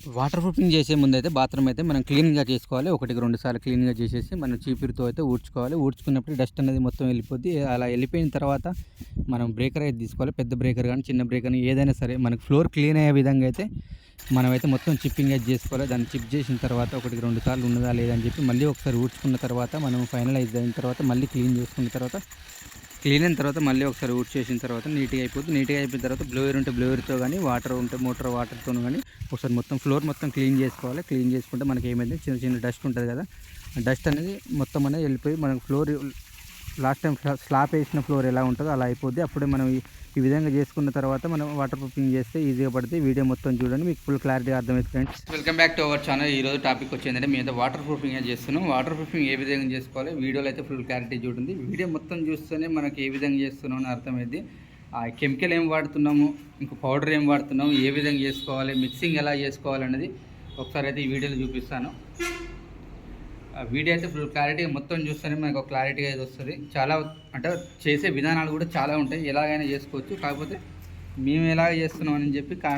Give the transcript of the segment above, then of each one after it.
Water proofing చేసే ముందు అయితే బాత్రూమ్ అయితే మనం క్లీన్గా చేసుకోవాలి. ఒకటికి రెండు సార్లు క్లీన్గా చేసేసి మనం చీపురుతో అయితే ఊడ్చుకోవాలి. ఊడ్చుకున్నప్పుడు డస్ట్ అనేది మొత్తం వెళ్ళిపోద్ది. అలా వెళ్ళిపోయిన తర్వాత మనం బ్రేకర్ అయితే తీసుకోవాలి. పెద్ద బ్రేకర్ కానీ చిన్న బ్రేకర్ ఏదైనా సరే మనకు ఫ్లోర్ క్లీన్ అయ్యే విధంగా అయితే మనమైతే మొత్తం చిప్పింగ్ అయితే చేసుకోవాలి. దాన్ని చిప్ చేసిన తర్వాత ఒకటికి రెండు సార్లు ఉన్నదా లేదని చెప్పి మళ్ళీ ఒకసారి ఊడ్చుకున్న తర్వాత మనం ఫైనలైజ్ అయిన తర్వాత మళ్ళీ క్లీన్ చేసుకున్న తర్వాత క్లీన్ అయిన తర్వాత మళ్ళీ ఒకసారి ఊట్ చేసిన తర్వాత నీట్గా అయిపోతుంది. నీట్గా అయిపోయిన తర్వాత బ్లోయర్ ఉంటే బ్లోయర్తో కానీ వాటర్ ఉంటే మోటార్ వాటర్తో కానీ ఒకసారి మొత్తం ఫ్లోర్ మొత్తం క్లీన్ చేసుకోవాలి. క్లీన్ చేసుకుంటే మనకి ఏమైంది? చిన్న చిన్న డస్ట్ ఉంటుంది కదా. డస్ట్ అనేది మొత్తం అనేది వెళ్ళిపోయి మనకు ఫ్లోర్ లాస్ట్ టైం స్లాప్ వేసిన ఫ్లోర్ ఎలా ఉంటుందో అలా అయిపోద్ది. అప్పుడే మనం ఈ- విధంగా చేసుకున్న తర్వాత మనం వాటర్ ప్రూఫింగ్ చేస్తే ఈజీగా పడితే వీడియో మొత్తం చూడండి మీకు ఫుల్ క్లారిటీ అర్థమవుతుంది friends welcome back to our channel ఈ రోజు టాపిక్ వచ్చిందంటే మీద వాటర్ ప్రూఫింగ్ చేస్తున్నాం? వాటర్ ప్రూఫింగ్ ఏ విధంగా చేసుకోవాలి? వీడియోలో అయితే ఫుల్ క్లారిటీ చూడండి. వీడియో మొత్తం చూస్తేనే మనకి ఏ విధంగా చేస్తున్నాం అని అర్థమైంది. ఆ కెమికల్ ఏం వాడుతున్నాము? ఇంకా పౌడర్ ఏం వాడుతున్నాము? ఏ విధంగా చేసుకోవాలి? మిక్సింగ్ ఎలా చేసుకోవాలి అనేది ఒకసారి అయితే ఈ వీడియోలో చూపిస్తాను. వీడియో అయితే ఫుల్ క్లారిటీగా మొత్తం చూస్తేనే మనకు ఒక క్లారిటీగా అయితే వస్తుంది. చాలా అంటే చేసే విధానాలు కూడా చాలా ఉంటాయి. ఎలాగైనా చేసుకోవచ్చు. కాకపోతే మేము ఎలా చేస్తున్నాం అని చెప్పి కా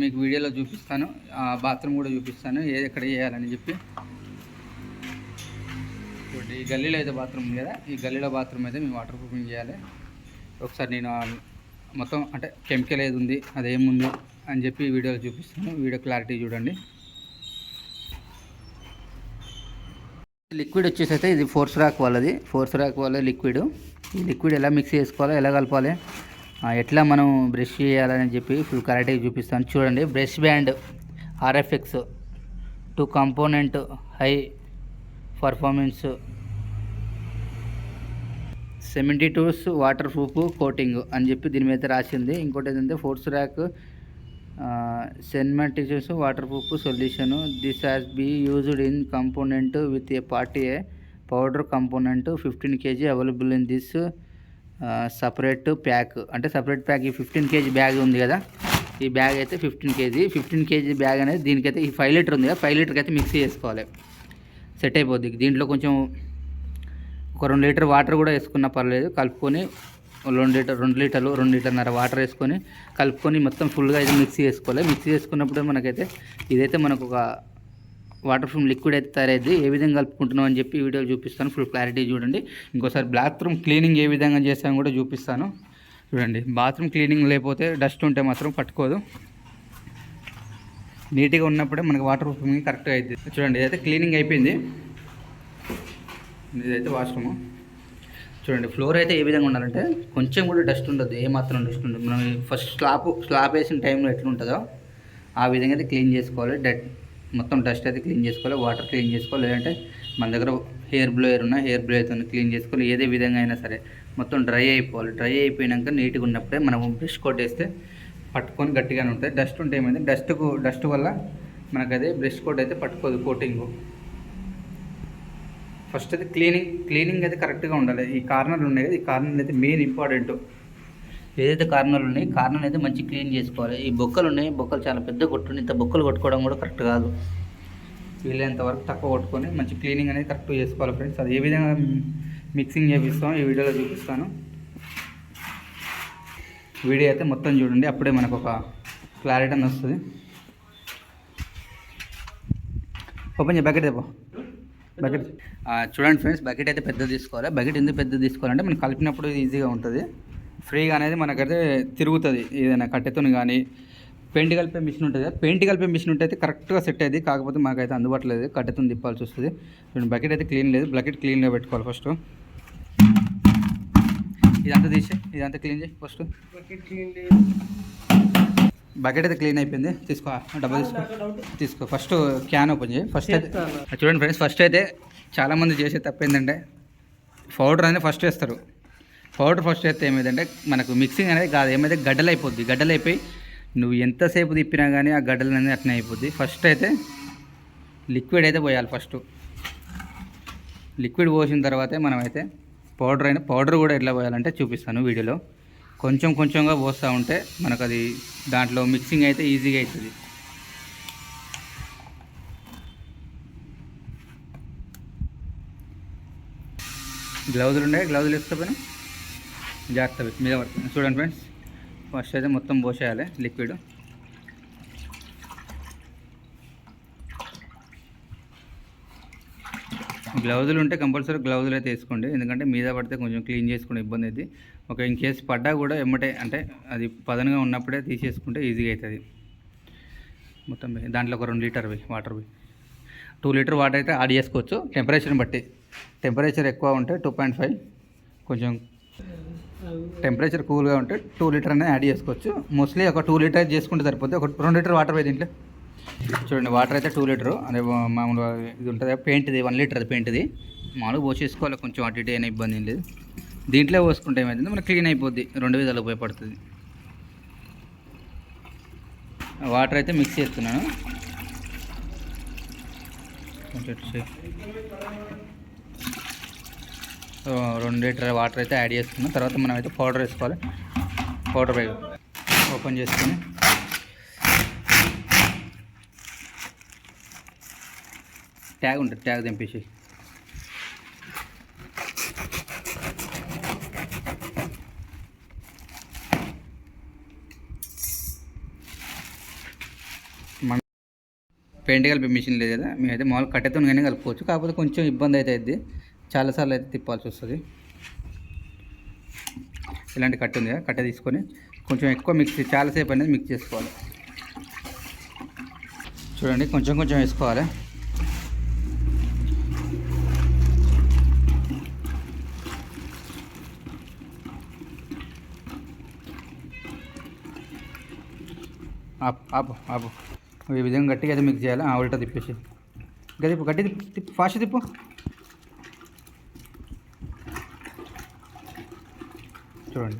మీకు వీడియోలో చూపిస్తాను. ఆ బాత్రూమ్ కూడా చూపిస్తాను. ఏ ఎక్కడ చేయాలని చెప్పి. ఇప్పుడు ఈ గల్లీలో అయితే బాత్రూమ్ కదా. ఈ గల్లీలో బాత్రూమ్ అయితే మేము వాటర్ ప్రూఫింగ్ చేయాలి. ఒకసారి నేను మొత్తం అంటే కెమికల్ ఏది ఉంది అదేముంది అని చెప్పి వీడియోలో చూపిస్తాను. వీడియో క్లారిటీ చూడండి. లిక్విడ్ వచ్చేసి అయితే ఇది ఫోర్స్ రాక్ వాళ్ళది. ఫోర్స్ రాక్ వాళ్ళ లిక్విడ్. ఈ లిక్విడ్ ఎలా మిక్స్ చేసుకోవాలో ఎలా కలపాలి ఎట్లా మనం బ్రష్ చేయాలని చెప్పి ఫుల్ క్లారిటీగా చూపిస్తాను. చూడండి Brushbond RFX two component high performance. Seventy twos waterproof coating అని చెప్పి దీని మీద రాసింది. ఇంకోటి ఏంటంటే Fosroc cementitious waterproof solution. This has be used in component with a party a powder component fifteen KG available in this separate pack. అంటే separate pack ఈ fifteen KG bag ఉంది కదా. ఈ బ్యాగ్ అయితే fifteen KG. Fifteen KG bag అనేది దీనికైతే ఈ five litre ఉంది కదా. ఫైవ్ లీటర్కి అయితే మిక్సీ చేసుకోవాలి. సెట్ అయిపోద్ది. దీంట్లో కొంచెం ఒక రెండు లీటర్ వాటర్ కూడా వేసుకున్నా పర్లేదు. కలుపుకొని రెండు లీటర్ రెండు లీటర్లు రెండు లీటర్న్నర వాటర్ వేసుకొని కలుపుకొని మొత్తం ఫుల్గా ఇది మిక్సీ చేసుకోవాలి. మిక్సీ చేసుకున్నప్పుడు మనకైతే ఇదైతే మనకు ఒక వాటర్ ఫ్రూమ్ లిక్విడ్ అయితే తయారైద్ది. ఏ విధంగా కలుపుకుంటున్నాం అని చెప్పి వీడియో చూపిస్తాను. ఫుల్ క్లారిటీ చూడండి. ఇంకోసారి బాత్రూమ్ క్లీనింగ్ ఏ విధంగా చేస్తాను కూడా చూపిస్తాను. చూడండి. బాత్రూమ్ క్లీనింగ్ లేకపోతే డస్ట్ ఉంటే మాత్రం పట్టుకోదు. నీట్గా ఉన్నప్పుడే మనకి వాటర్ ప్రూఫింగ్ కరెక్ట్గా అవుతుంది చూడండి ఇదైతే క్లీనింగ్ అయిపోయింది. ఇదైతే వాష్రూమ్. చూడండి ఫ్లోర్ అయితే ఏ విధంగా ఉండాలంటే కొంచెం కూడా డస్ట్ ఉండదు ఏ మాత్రం డస్ట్ ఉండదు. మనం ఫస్ట్ స్లాబ్ స్లాబ్ వేసిన టైంలో ఎట్లా ఉంటుందో ఆ విధంగా అయితే క్లీన్ చేసుకోవాలి. డట్ మొత్తం డస్ట్ అయితే క్లీన్ చేసుకోవాలి. వాటర్ క్లీన్ చేసుకోవాలి. లేదంటే మన దగ్గర హెయిర్ బ్లోయర్ ఉన్న హెయిర్ బ్లోయర్తో క్లీన్ చేసుకోవాలి. ఏదే విధంగా అయినా సరే మొత్తం డ్రై అయిపోవాలి. డ్రై అయిపోయినాక నీట్గా ఉన్నప్పుడే మనం బ్రష్ కొట్టేస్తే పట్టుకొని గట్టిగానే ఉంటుంది. డస్ట్ ఉంటే ఏమైంది? డస్ట్కు డస్ట్ వల్ల మనకు అదే బ్రష్ కోట్ అయితే పట్టుకోదు కోటింగ్ ఫస్ట్ అయితే క్లీనింగ్ క్లీనింగ్ అయితే కరెక్ట్గా ఉండాలి. ఈ కార్నర్లు ఉన్నాయి కదా ఈ కార్నర్లు అయితే మెయిన్ ఇంపార్టెంట్ ఏదైతే కార్నర్లు ఉన్నాయి కార్నర్ అయితే మంచి క్లీన్ చేసుకోవాలి. ఈ బొక్కలు ఉన్నాయి బొక్కలు చాలా పెద్ద కొట్టుండి ఇంత బొక్కలు కొట్టుకోవడం కూడా కరెక్ట్ కాదు. వీలైనంత వరకు తక్కువ కొట్టుకొని మంచి క్లీనింగ్ అనేది కరెక్ట్ చేసుకోవాలి ఫ్రెండ్స్. అది ఏ విధంగా మిక్సింగ్ చేపిస్తాం ఈ వీడియోలో చూపిస్తాను. వీడియో అయితే మొత్తం చూడండి. అప్పుడే మనకు ఒక క్లారిటీ అని వస్తుంది. ఓపెన్ చేయ బ్యాకెట్ తెపో బకెట్ చూడండి ఫ్రెండ్స్ బకెట్ అయితే పెద్ద తీసుకోవాలి. బకెట్ ఎందుకు పెద్ద తీసుకోవాలంటే మనం కలిపినప్పుడు ఈజీగా ఉంటుంది. ఫ్రీగా అనేది మనకైతే తిరుగుతుంది. ఏదైనా కట్టెతో కానీ పెయింట్ కలిపే మిషన్ ఉంటుంది కదా పెయింట్ కలిపే మిషన్ ఉంటే అయితే కరెక్ట్గా సెట్ అయ్యింది కాకపోతే మాకైతే అందుబాటులో లేదు. కట్టెతో తిప్పాల్సి వస్తుంది. చూడండి బకెట్ అయితే క్లీన్ లేదు. బకెట్ క్లీన్గా పెట్టుకోవాలి ఫస్ట్ ఇదంతా తీసి ఇదంతా క్లీన్ చేయి ఫస్ట్ బకెట్ అయితే క్లీన్ అయిపోయింది. తీసుకో డబ్బా తీసుకో. తీసుకో ఫస్ట్ క్యాన్ ఓపెన్ చేయి. ఫస్ట్ అయితే చూడండి ఫ్రెండ్స్ ఫస్ట్ అయితే చాలామంది చేసే తప్పు ఏంటంటే పౌడర్ అనేది ఫస్ట్ వేస్తారు. పౌడర్ ఫస్ట్ వేస్తే ఏమైందంటే మనకు మిక్సింగ్ అనేది కాదు ఏమైతే గడ్డలు అయిపోద్ది గడ్డలు అయిపోయి నువ్వు ఎంతసేపు తిప్పినా కానీ ఆ గడ్డలు అనేది అట్నే అయిపోద్ది. ఫస్ట్ అయితే లిక్విడ్ అయితే పోయాలి ఫస్ట్ లిక్విడ్ పోసిన తర్వాతే మనమైతే పౌడర్ అయినా పౌడర్ కూడా ఎట్లా పోయాలంటే చూపిస్తాను వీడియోలో. కొంచెం కొంచెంగా పోస్తూ ఉంటే మనకు అది దాంట్లో మిక్సింగ్ అయితే ఈజీగా అవుతుంది గ్లౌజులు ఉన్నాయి గ్లౌజులు వేసుకోపోయినా జాగ్రత్త మీద పడుతుంది చూడండి ఫ్రెండ్స్ ఫస్ట్ అయితే మొత్తం పోసేయాలి లిక్విడ్ గ్లౌజులు ఉంటే కంపల్సరీ గ్లౌజులు అయితే వేసుకోండి. ఎందుకంటే మీద పడితే కొంచెం క్లీన్ చేసుకునే ఇబ్బంది అయితే ఒక ఇన్ కేసు పడ్డా కూడా ఎమ్మటే అంటే అది పదనగా ఉన్నప్పుడే తీసేసుకుంటే ఈజీగా అవుతుంది. మొత్తం దాంట్లో ఒక రెండు litre water two litre water అయితే యాడ్ చేసుకోవచ్చు. టెంపరేచర్ని బట్టి. టెంపరేచర్ ఎక్కువ ఉంటే టూ పాయింట్ ఫైవ్. కొంచెం టెంపరేచర్ కూల్గా ఉంటే టూ లీటర్ అనేది యాడ్ చేసుకోవచ్చు. మోస్ట్లీ ఒక టూ లీటర్ చేసుకుంటే సరిపోతుంది ఒక రెండు లీటర్ వాటర్ పోయి దీంట్లో. చూడండి వాటర్ అయితే టూ లీటరు అదే మామూలుగా ఇది ఉంటుంది పెయింట్ది వన్ లీటర్ అది పెయింట్ది మామూలుగా పోసేసుకోవాలి కొంచెం అటు ఇటు అయినా ఇబ్బంది ఏం లేదు. దీంట్లో పోసుకుంటే ఏమైంది మనకి క్లీన్ అయిపోద్ది రెండు విధాలు ఉపయోగపడుతుంది. వాటర్ అయితే మిక్స్ చేస్తున్నాను. సో రెండు లీటర్ వాటర్ అయితే యాడ్ చేసుకున్నాం. తర్వాత మనం అయితే పౌడర్ వేసుకోవాలి. పౌడర్ ఓపెన్ చేసుకొని ట్యాగ్ ఉంటుంది ట్యాగ్ తెంపేసి. మన పెయింట్ కలిపే మిషన్ లేదు కదా మేమైతే మామూలు కట్టెతో కానీ కలుపుకోవచ్చు. కాకపోతే కొంచెం ఇబ్బంది అయితే అయింది చాలాసార్లు అయితే తిప్పాల్సి వస్తుంది. ఇలాంటి కట్టె ఉంది కదా కట్టె తీసుకొని కొంచెం ఎక్కువ మిక్స్ చాలాసేపు అనేది మిక్స్ చేసుకోవాలి. చూడండి కొంచెం కొంచెం వేసుకోవాలి. ఆపు ఆపు ఆపు. ఈ విధంగా గట్టిగా అయితే మిక్స్ చేయాలి. ఉల్టా తిప్పేసి. ఇంకా తిప్పు గట్టి తిప్పు ఫాస్ట్ తిప్పు. చూడండి.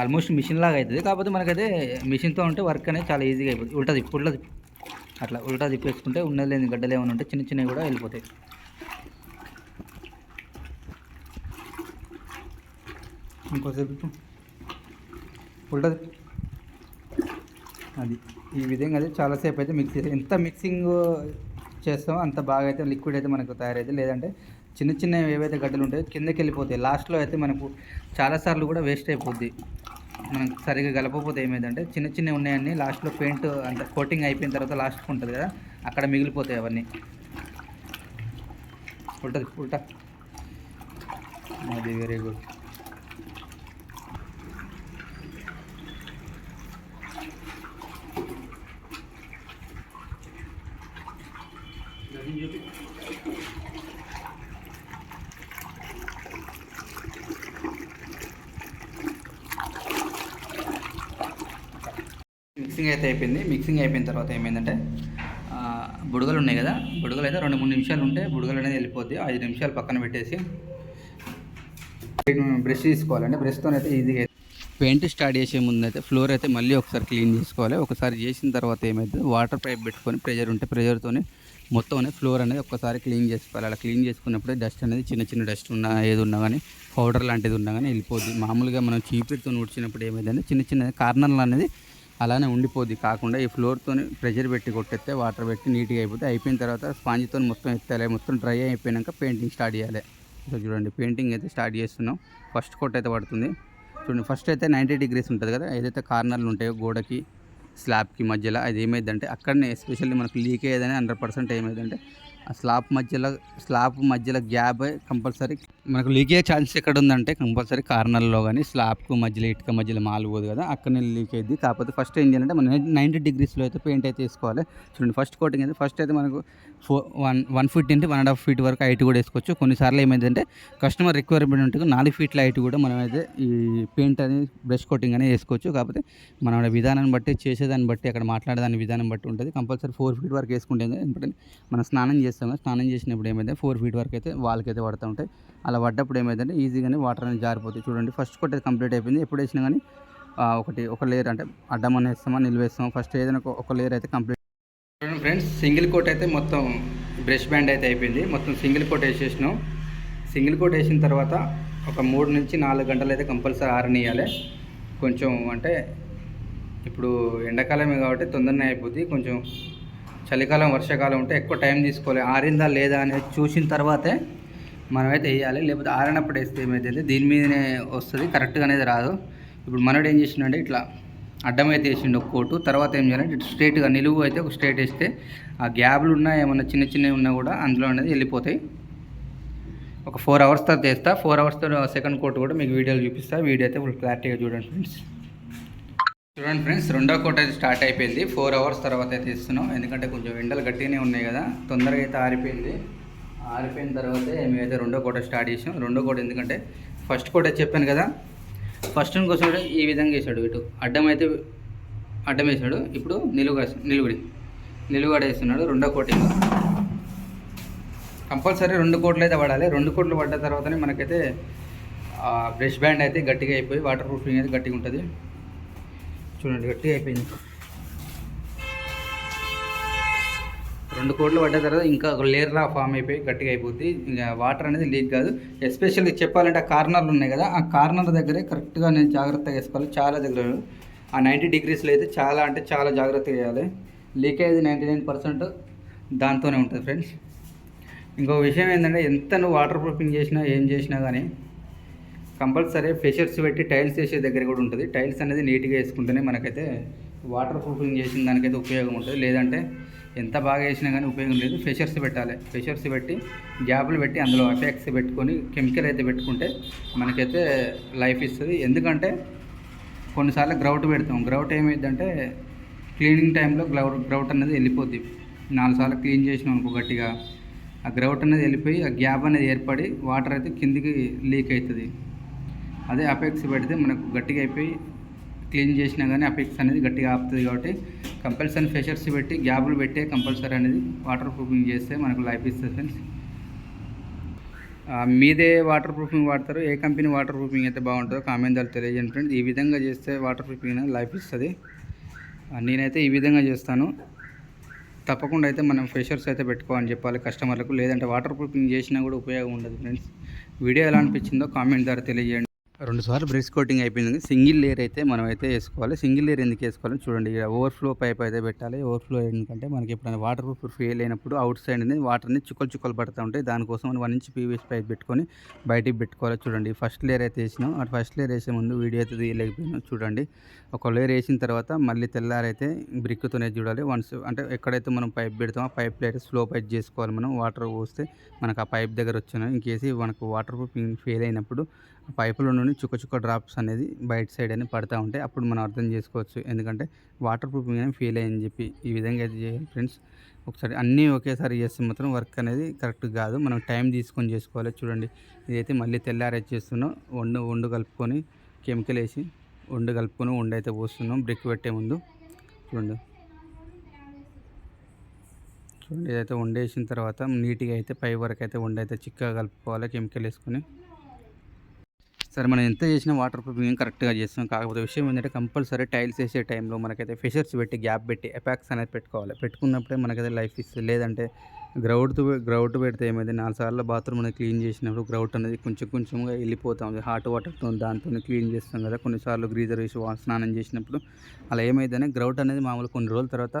ఆల్మోస్ట్ మిషన్ లాగా అవుతుంది కాకపోతే మనకైతే మిషన్తో ఉంటే వర్క్ అనేది చాలా ఈజీగా అయిపోతుంది ఉల్టా తిప్పు ఉల్టా తిప్పు. అట్లా ఉల్టా తిప్పేసుకుంటే ఉన్నది లేని గడ్డలు ఏమైనా ఉంటే చిన్న చిన్నవి కూడా వెళ్ళిపోతాయి. ఇంకోసేపు ఉల్టా తిప్పు. అది. ఈ విధంగా అయితే చాలాసేపు అయితే మిక్స్ చేసి ఎంత మిక్సింగ్ చేస్తామో అంత బాగా అయితే లిక్విడ్ అయితే మనకు తయారైతే లేదంటే చిన్న చిన్న ఏవైతే గడ్డలు ఉంటాయో కిందకి వెళ్ళిపోతాయి. లాస్ట్లో అయితే మనకు చాలాసార్లు కూడా వేస్ట్ అయిపోద్ది. మనం సరిగ్గా కలపకపోతే ఏమైందంటే చిన్న చిన్న ఉన్నాయన్నీ లాస్ట్లో పెయింట్ అంత కోటింగ్ అయిపోయిన తర్వాత లాస్ట్కి ఉంటుంది కదా అక్కడ మిగిలిపోతాయి అవన్నీ. ఉంటుంది ఉల్టా అది వెరీ గుడ్ మిక్సింగ్ అయితే అయిపోయింది. మిక్సింగ్ అయిపోయిన తర్వాత ఏమైందంటే బుడగలు ఉన్నాయి కదా బుడగలు అయితే రెండు మూడు నిమిషాలు ఉంటే బుడగలు అనేది వెళ్ళిపోద్ది. ఐదు నిమిషాలు పక్కన పెట్టేసి బ్రష్ తీసుకోవాలండి. బ్రష్తో అయితే ఈజీగా పెయింట్ స్టార్ట్ చేసే ముందు అయితే ఫ్లోర్ అయితే మళ్ళీ ఒకసారి క్లీన్ చేసుకోవాలి. ఒకసారి చేసిన తర్వాత ఏమైతే వాటర్ పైప్ పెట్టుకొని ప్రెజర్ ఉంటే ప్రెజర్తోనే మొత్తం ఫ్లోర్ అనేది ఒక్కసారి క్లీన్ చేసుకోవాలి. అలా క్లీన్ చేసుకున్నప్పుడే డస్ట్ అనేది చిన్న చిన్న డస్ట్ ఉన్నా ఏది ఉన్నా కానీ పౌడర్ లాంటిది ఉన్నా కానీ వెళ్ళిపోద్ది. మామూలుగా మనం చీపిరితో ఉడిచినప్పుడు ఏమైందంటే చిన్న చిన్న కార్నర్లు అనేది అలానే ఉండిపోద్ది. కాకుండా ఈ ఫ్లోర్తో ప్రెషర్ పెట్టి కొట్టేస్తే వాటర్ పెట్టి నీట్గా అయిపోతే అయిపోయిన తర్వాత స్పాంజ్తో మొత్తం ఎత్తాలి మొత్తం డ్రై అయిపోయాక పెయింటింగ్ స్టార్ట్ చేయాలి. సో చూడండి పెయింటింగ్ అయితే స్టార్ట్ చేస్తున్నాం. ఫస్ట్ కొట్ అయితే పడుతుంది. చూడండి ఫస్ట్ అయితే నైంటీ డిగ్రీస్ ఉంటుంది కదా ఏదైతే కార్నర్లు ఉంటాయో గోడకి స్లాబ్కి మధ్యలో అది ఏమైందంటే అక్కడనే ఎస్పెషల్లీ మనకు లీక్ అయ్యేదని హండ్రెడ్ పర్సెంట్ ఏమైందంటే ఆ స్లాబ్ మధ్యలో స్లాబ్ మధ్యలో గ్యాప్ కంపల్సరీ మనకు లీక్ అయ్యే ఛాన్సెస్ ఎక్కడ ఉందంటే కంపల్సరీ కార్నర్లో కానీ స్లాబ్కు మధ్యలో ఇటుక మధ్యలో మాల్ పోదు కదా అక్కడనే లీక్ అయ్యింది కాకపోతే ఫస్ట్ ఏం చేయాలంటే మనం నైంటీ డిగ్రీస్లో అయితే పెయింట్ అయితే వేసుకోవాలి. చూడండి ఫస్ట్ కోటింగ్ అయితే ఫస్ట్ అయితే మనకు ఫోర్ వన్ వన్ ఫీట్ నుండి వన్ అండ్ హాఫ్ ఫీట్ వరకు హైట్ కూడా వేసుకోవచ్చు. కొన్నిసార్లు ఏమైందంటే కస్టమర్ రిక్వైర్మెంట్ ఉంటుంది నాలుగు ఫీట్ల హైట్ కూడా మనం అయితే ఈ పెయింట్ అనేది బ్రష్ కోటింగ్ అనేది వేసుకోవచ్చు. కాకపోతే మన విధానాన్ని బట్టి చేసేదాన్ని బట్టి అక్కడ మాట్లాడేదాని విధానం బట్టి ఉంటుంది. కంపల్సరీ ఫోర్ ఫీట్ వరకు వేసుకుంటే ఎందుకంటే మనం స్నానం చేస్తాం స్నానం చేసినప్పుడు ఏమైతే ఫోర్ ఫీట్ వరకు అయితే వాళ్ళకైతే పడుతూ ఉంటాయి. అలా పడ్డప్పుడు ఏమైందంటే ఈజీగానే వాటర్ అనేది జారిపోతాయి. చూడండి ఫస్ట్ కొట్టేది కంప్లీట్ అయిపోయింది. ఎప్పుడు వేసినా కానీ ఒకటి ఒక లేయర్ అంటే అడ్డం అని వేస్తామా నిల్వేస్తామా ఫస్ట్ ఏదైనా ఒక- ఒక లేయర్ అయితే కంప్లీట్ చూడండి ఫ్రెండ్స్ సింగిల్ కోట్ అయితే మొత్తం బ్రష్ బ్యాండ్ అయితే అయిపోయింది. మొత్తం సింగిల్ కోట్ వేసేసినాం. సింగిల్ కోట్ వేసిన తర్వాత ఒక మూడు నుంచి నాలుగు గంటలు అయితే కంపల్సరీ ఆరనియాలి కొంచెం అంటే ఇప్పుడు ఎండాకాలమే కాబట్టి తొందరనే అయిపోద్ది. కొంచెం చలికాలం వర్షాకాలం ఉంటే ఎక్కువ టైం తీసుకోవాలి. ఆరిందా లేదా అనేది చూసిన తర్వాతే మనమైతే వేయాలి. లేకపోతే ఆరినప్పుడు వేస్తే ఏమైతే దీని మీదనే వస్తుంది. కరెక్ట్గా అనేది రాదు. ఇప్పుడు మనోడు ఏం చేసిండంటే ఇట్లా అడ్డం అయితే వేసిండు ఒక కోటు. తర్వాత ఏం చేయాలంటే ఇటు స్ట్రైట్గా నిలువు అయితే ఒక స్ట్రైట్ వేస్తే ఆ గ్యాబ్లు ఉన్నా ఏమన్నా చిన్న చిన్నవి ఉన్నా కూడా అందులో అనేది వెళ్ళిపోతాయి. ఒక ఫోర్ అవర్స్ తర్వాత వేస్తా. ఫోర్ అవర్స్ తర్వాత సెకండ్ కోట్ కూడా మీకు వీడియోలు చూపిస్తా. వీడియో అయితే ఫుల్ క్లారిటీగా చూడండి ఫ్రెండ్స్. చూడండి ఫ్రెండ్స్ రెండో కోట్ అయితే స్టార్ట్ అయిపోయింది. ఫోర్ అవర్స్ తర్వాత అయితే ఇస్తున్నాం. ఎందుకంటే కొంచెం ఎండలు గట్టిగానే ఉన్నాయి కదా. తొందరగా అయితే ఆరిపోయింది. ఆరిపోయిన తర్వాతే మేమైతే రెండో కోట స్టార్ట్ చేసాం. రెండో కోట ఎందుకంటే ఫస్ట్ కోట చెప్పాను కదా ఫస్ట్ కోసం ఈ విధంగా వేసాడు ఇటు. అడ్డం అయితే అడ్డం వేసాడు. ఇప్పుడు నిలువుగా నిలువుడి నిలువుగడ వేస్తున్నాడు. రెండో కోటింగ్ కంపల్సరీ రెండు కోట్లు అయితే పడాలి. రెండు కోట్లు పడ్డ తర్వాతనే మనకైతే బ్రష్ బ్యాండ్ అయితే గట్టిగా అయిపోయి వాటర్ ప్రూఫింగ్ అయితే గట్టిగా ఉంటుంది. చూడండి గట్టిగా అయిపోయింది. రెండు కోట్లు పడ్డ తర్వాత ఇంకా ఒక లేర్లా ఫామ్ అయిపోయి గట్టిగా అయిపోద్ది. ఇంకా వాటర్ అనేది లీక్ కాదు. ఎస్పెషల్లీ చెప్పాలంటే ఆ కార్నర్లు ఉన్నాయి కదా ఆ కార్నర్ దగ్గరే కరెక్ట్గా నేను జాగ్రత్తగా వేసుకోవాలి. చాలా దగ్గర ఆ నైంటీ డిగ్రీస్లో అయితే చాలా అంటే చాలా జాగ్రత్తగా వేయాలి. లీకేజ్ నైంటీ నైన్ పర్సెంట్ దాంతోనే ఉంటుంది ఫ్రెండ్స్ ఇంకో విషయం ఏంటంటే ఎంత నువ్వు వాటర్ ప్రూఫింగ్ చేసినా ఏం చేసినా కానీ కంపల్సరీ ఫ్రెషర్స్ పెట్టి టైల్స్ వేసే దగ్గర కూడా ఉంటుంది. టైల్స్ అనేది నీట్గా వేసుకుంటేనే మనకైతే వాటర్ ప్రూఫింగ్ చేసిన దానికైతే ఉపయోగం ఉంటుంది. లేదంటే ఎంత బాగా వేసినా కానీ ఉపయోగం లేదు. ఫ్రెషర్స్ పెట్టాలి. ఫ్రెషర్స్ పెట్టి గ్యాప్లు పెట్టి అందులో ఎఫెక్ట్స్ పెట్టుకొని కెమికల్ అయితే పెట్టుకుంటే మనకైతే లైఫ్ ఇస్తుంది. ఎందుకంటే కొన్నిసార్లు గ్రౌట్ పెడతాం. గ్రౌట్ ఏమైందంటే క్లీనింగ్ టైంలో గ్రౌట్ గ్రౌట్ అనేది వెళ్ళిపోద్ది. నాలుగు సార్లు క్లీన్ చేసినాం అనుకో గట్టిగా. ఆ గ్రౌట్ అనేది వెళ్ళిపోయి ఆ గ్యాప్ అనేది ఏర్పడి వాటర్ అయితే కిందికి లీక్ అవుతుంది. అదే అపెక్స్ పెడితే మనకు గట్టిగా అయిపోయి క్లీన్ చేసినా కానీ అపెక్స్ అనేది గట్టిగా ఆపుతుంది కాబట్టి కంపల్సరీ ఫెషర్స్ పెట్టి గ్యాబులు పెట్టే కంపల్సరీ అనేది వాటర్ ప్రూఫింగ్ చేస్తే మనకు లైఫ్ ఇస్తుంది ఫ్రెండ్స్. మీదే వాటర్ ప్రూఫింగ్ వాడతారు ఏ కంపెనీ వాటర్ ప్రూఫింగ్ అయితే బాగుంటుందో కామెంట్ ద్వారా తెలియజేయండి ఫ్రెండ్స్. ఈ విధంగా చేస్తే వాటర్ ప్రూఫింగ్ అనేది లైఫ్ ఇస్తుంది. నేనైతే ఈ విధంగా చేస్తాను. తప్పకుండా అయితే మనం ఫ్రెషర్స్ అయితే పెట్టుకోవాలని చెప్పాలి కస్టమర్లకు. లేదంటే వాటర్ ప్రూఫింగ్ చేసినా కూడా ఉపయోగం ఉండదు ఫ్రెండ్స్. వీడియో ఎలా అనిపించిందో కామెంట్ ద్వారా తెలియజేయండి. రెండు సార్లు బ్రష్ కోటింగ్ అయిపోయింది. సింగిల్ లేయర్ అయితే మనం అయితే వేసుకోవాలి. సింగిల్ లేయర్ ఎందుకు వేసుకోవాలి చూడండి. ఓవర్ఫ్లో పైప్ అయితే పెట్టాలి. ఓవర్ఫ్లో ఎందుకంటే మనకి ఎప్పుడైనా వాటర్ ప్రూఫ్ ఫెయిల్ అయినప్పుడు అవుట్ సైడ్ అనేది వాటర్ని చుక్కలు చుక్కలు పడుతూ ఉంటాయి. దానికోసం మనం వన్ ఇంచ్ పీవీఎస్ పైప్ పెట్టుకొని బయటికి పెట్టుకోవాలి. చూడండి ఫస్ట్ లేయర్ అయితే వేసినాం. అటు ఫస్ట్ లేయర్ వేసే ముందు వీడియో అయితే తీయలేకపోయినాం చూడండి. ఒక లేయర్ వేసిన తర్వాత మళ్ళీ తెల్లారైతే బ్రిక్తోనే చూడాలి. వన్స్ అంటే ఎక్కడైతే మనం పైప్ పెడతామో ఆ పైప్ అయితే స్లో పైప్ చేసుకోవాలి మనం. వాటర్ పోస్తే మనకు ఆ పైప్ దగ్గర వచ్చిన? ఇంకేసి మనకు వాటర్ ప్రూఫ్ ఫెయిల్ అయినప్పుడు పైపులో నుండి చుక్క చుక్క డ్రాప్స్ అనేది బయట సైడ్ అని పడతా ఉంటాయి. అప్పుడు మనం అర్థం చేసుకోవచ్చు. ఎందుకంటే వాటర్ ప్రూఫింగ్ అని ఫెయిల్ అయ్యని చెప్పి ఈ విధంగా అయితే చేయాలి ఫ్రెండ్స్. ఒకసారి అన్నీ ఒకేసారి చేస్తే మాత్రం వర్క్ అనేది కరెక్ట్ కాదు. మనం టైం తీసుకొని చేసుకోవాలి. చూడండి ఇదైతే మళ్ళీ తెల్లారే చేస్తున్నాం. వండు వండు కలుపుకొని కెమికల్ వేసి వండు కలుపుకొని వండు అయితే పోస్తున్నాం. బ్రిక్ పెట్టే ముందు. చూడండి. చూడండి ఇదైతే వండేసిన తర్వాత నీట్గా అయితే పై వరకు అయితే వండైతే అయితే చిక్కగా కలుపుకోవాలి. కెమికల్ వేసుకొని. సరే మనం ఎంత చేసినా వాటర్ ప్రూఫింగ్ కరెక్ట్గా చేస్తాం. కాకపోతే విషయం ఏంటంటే కంపల్సరీ టైల్స్ వేసే టైంలో మనకైతే ఫిషర్స్ పెట్టి గ్యాప్ పెట్టి ఎపాక్స్ అనేది పెట్టుకోవాలి. పెట్టుకున్నప్పుడే మనకైతే లైఫ్ ఇస్తుంది లేదంటే గ్రౌట్ గ్రౌట్ పెడితే ఏమైంది? నాలుగు సార్లు బాత్రూమ్ అనేది క్లీన్ చేసినప్పుడు గ్రౌట్ అనేది కొంచెం కొంచెంగా వెళ్ళిపోతాం హాట్ వాటర్తో దాంతో క్లీన్ చేస్తాం కదా. కొన్నిసార్లు గ్రీజర్ వేసి స్నానం చేసినప్పుడు అలా ఏమైందని గ్రౌట్ అనేది మామూలు కొన్ని రోజుల తర్వాత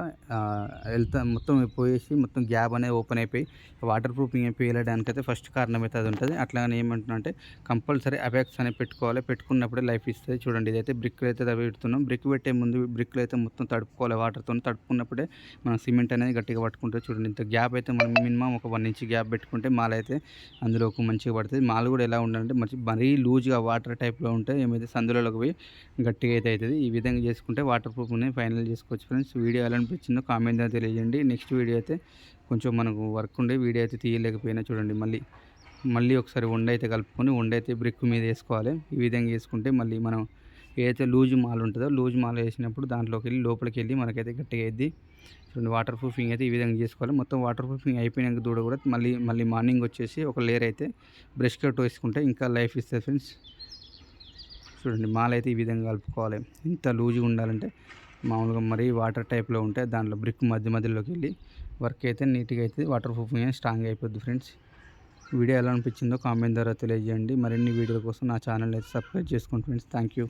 వెళ్తా మొత్తం పోయేసి మొత్తం గ్యాప్ అనేది ఓపెన్ అయిపోయి వాటర్ ప్రూఫింగ్ అయిపోయి వెళ్ళడానికి అయితే ఫస్ట్ కారణం అయితే అది ఉంటుంది. అట్లాగని ఏమంటున్నా కంపల్సరీ అపెక్స్ అనేది పెట్టుకోవాలి. పెట్టుకున్నప్పుడే లైఫ్ ఇస్తుంది. చూడండి ఇదైతే బ్రిక్లు అయితే పెడుతున్నాం. బ్రిక్ పెట్టే ముందు బ్రిక్లు అయితే మొత్తం తడుపుకోవాలి. వాటర్తో తడుపుకున్నప్పుడే మనం సిమెంట్ అనేది గట్టిగా పట్టుకుంటే చూడండి ఇంత గ్యాప్ అయితే మినిమం ఒక వన్ ఇంచ్ గ్యాప్ పెట్టుకుంటే మాల అయితే అందులోకి మంచిగా పడుతుంది. మాల కూడా ఎలా ఉండాలంటే మంచి మరీ లూజ్గా వాటర్ టైప్లో ఉంటే ఏమైతే సందులలోకి పోయి గట్టిగా అయితే అవుతుంది. ఈ విధంగా చేసుకుంటే వాటర్ ప్రూఫ్ని ఫైనల్ చేసుకోవచ్చు ఫ్రెండ్స్. వీడియో ఎలా అనిపించిందో కామెంట్ తెలియజేయండి. నెక్స్ట్ వీడియో అయితే కొంచెం మనకు వర్క్ ఉండే వీడియో అయితే తీయలేకపోయినా చూడండి. మళ్ళీ మళ్ళీ ఒకసారి వండ అయితే కలుపుకొని వండ అయితే బ్రిక్ మీద వేసుకోవాలి. ఈ విధంగా వేసుకుంటే మళ్ళీ మనం ఏదైతే లూజ్ మాల్ ఉంటుందో లూజ్ మాల్ వేసినప్పుడు దాంట్లోకి వెళ్ళి లోపలికి వెళ్ళి మనకైతే గట్టిగా అయింది చూడండి వాటర్ ప్రూఫింగ్ అయితే ఈ విధంగా చేసుకోవాలి. మొత్తం వాటర్ ప్రూఫింగ్ అయిపోయినాక దూడ కూడా మళ్ళీ మళ్ళీ మార్నింగ్ వచ్చేసి ఒక లేయర్ అయితే బ్రష్ కట్ వేసుకుంటే ఇంకా లైఫ్ ఇస్తుంది ఫ్రెండ్స్. చూడండి మాల్ అయితే ఈ విధంగా కలుపుకోవాలి. ఇంత లూజ్గా ఉండాలంటే మామూలుగా మరి వాటర్ టైప్లో ఉంటే దాంట్లో బ్రిక్ మధ్య మధ్యలోకి వెళ్ళి వర్క్ అయితే నీట్గా అయితే వాటర్ ప్రూఫింగ్ స్ట్రాంగ్ అయిపోద్ది ఫ్రెండ్స్. వీడియో ఎలా అనిపించిందో కామెంట్ ద్వారా తెలియజేయండి. మరిన్ని వీడియోల కోసం నా ఛానల్ అయితే సబ్స్క్రైబ్ చేసుకోండి ఫ్రెండ్స్. Thank you